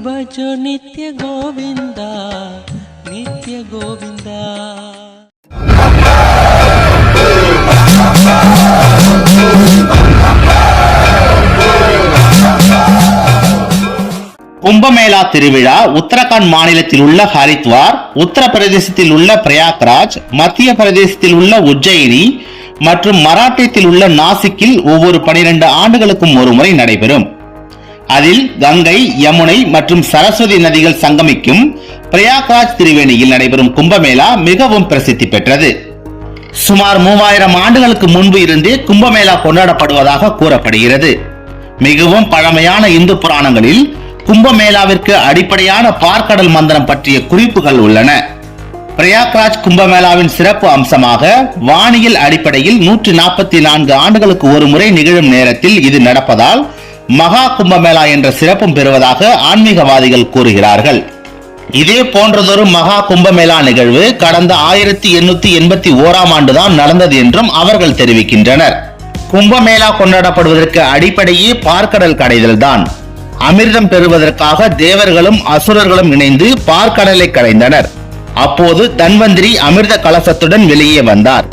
भजो नित्य गोविन्दा नित्य गोविन्दा கும்பமேளா திருவிழா உத்தரகாண்ட் மாநிலத்தில் உள்ள ஹரித்வார் உத்தரப்பிரதேசத்தில் உள்ள பிரயாக்ராஜ் மத்திய பிரதேசத்தில் உள்ள உஜ்ஜயினி மற்றும் மராட்டியத்தில் உள்ள நாசிக்கில் ஒவ்வொரு பனிரெண்டு ஆண்டுகளுக்கும் ஒருமுறை நடைபெறும் அதில் கங்கை யமுனை மற்றும் சரஸ்வதி நதிகள் சங்கமிக்கும் பிரயாக்ராஜ் திரிவேணியில் நடைபெறும் கும்பமேளா மிகவும் பிரசித்தி பெற்றது. சுமார் மூவாயிரம் ஆண்டுகளுக்கு முன்பு இருந்தே கும்பமேளா கொண்டாடப்படுவதாக கூறப்படுகிறது. மிகவும் பழமையான இந்து புராணங்களில் கும்பமேளாவிற்கு அடிப்படையான பார்க்கடல் மந்திரம் பற்றிய குறிப்புகள் உள்ளன. பிரயாக்ராஜ் கும்பமேளாவின் சிறப்பு அம்சமாக வானியல் அடிப்படையில் நூற்றி நாற்பத்தி நான்கு ஆண்டுகளுக்கு ஒரு முறை நிகழும் நேரத்தில் இது நடப்பதால் மகா கும்பமேளா என்ற சிறப்பும் பெறுவதாக ஆன்மீகவாதிகள் கூறுகிறார்கள். இதே போன்றதொரு மகா கும்பமேளா நிகழ்வு கடந்த ஆயிரத்தி எண்ணூத்தி எண்பத்தி ஓராம் ஆண்டுதான் நடந்தது என்றும் அவர்கள் தெரிவிக்கின்றனர். கும்பமேளா கொண்டாடப்படுவதற்கு அடிப்படையே பார்க்கடல் கடைதல் தான் அமிர்தம் பெறுவதற்காக தேவர்களும் அசுரர்களும் இணைந்து பார்க்கடலை கடைந்தனர் அப்போது தன்வந்திரி அமிர்த கலசத்துடன் வெளியே வந்தார்.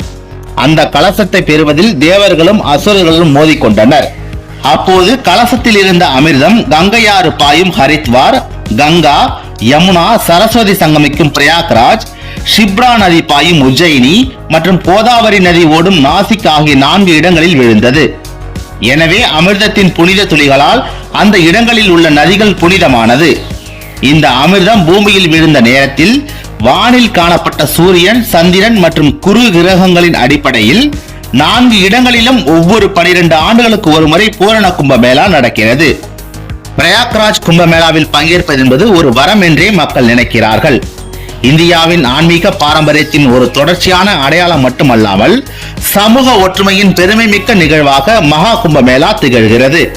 அந்த கலசத்தை பெறுவதில் தேவர்களும் அசுரர்களும் மோதிக்கொண்டனர். அப்போது கலசத்தில் இருந்த அமிர்தம் கங்கையாறு பாயும் ஹரித்வார் கங்கா யமுனா சரஸ்வதி சங்கமிக்கும் பிரயாக்ராஜ் ஷிப்ரா நதி பாயும் உஜ்ஜயினி மற்றும் கோதாவரி நதி ஓடும் நாசிக் ஆகிய நான்கு இடங்களில் விழுந்தது. எனவே அமிர்தத்தின் புனித துளிகளால் அந்த இடங்களில் உள்ள நதிகள் புனிதமானது. இந்த அமிர்தம் பூமியில் விழுந்த நேரத்தில் வானில் காணப்பட்ட சூரியன் சந்திரன் மற்றும் குரு கிரகங்களின் அடிப்படையில் நான்கு இடங்களிலும் ஒவ்வொரு பனிரெண்டு ஆண்டுகளுக்கு ஒரு முறை பூரண கும்பமேளா நடக்கிறது. பிரயாக்ராஜ் கும்பமேளாவில் பங்கேற்பது என்பது ஒரு வரம் என்றே மக்கள் நினைக்கிறார்கள். இந்தியாவின் ஆன்மீக பாரம்பரியத்தின் ஒரு தொடர்ச்சியான அடையாளம் மட்டுமல்லாமல் சமூக ஒற்றுமையின் பெருமைமிக்க நிகழ்வாக மகா கும்பமேளா திகழ்கிறது.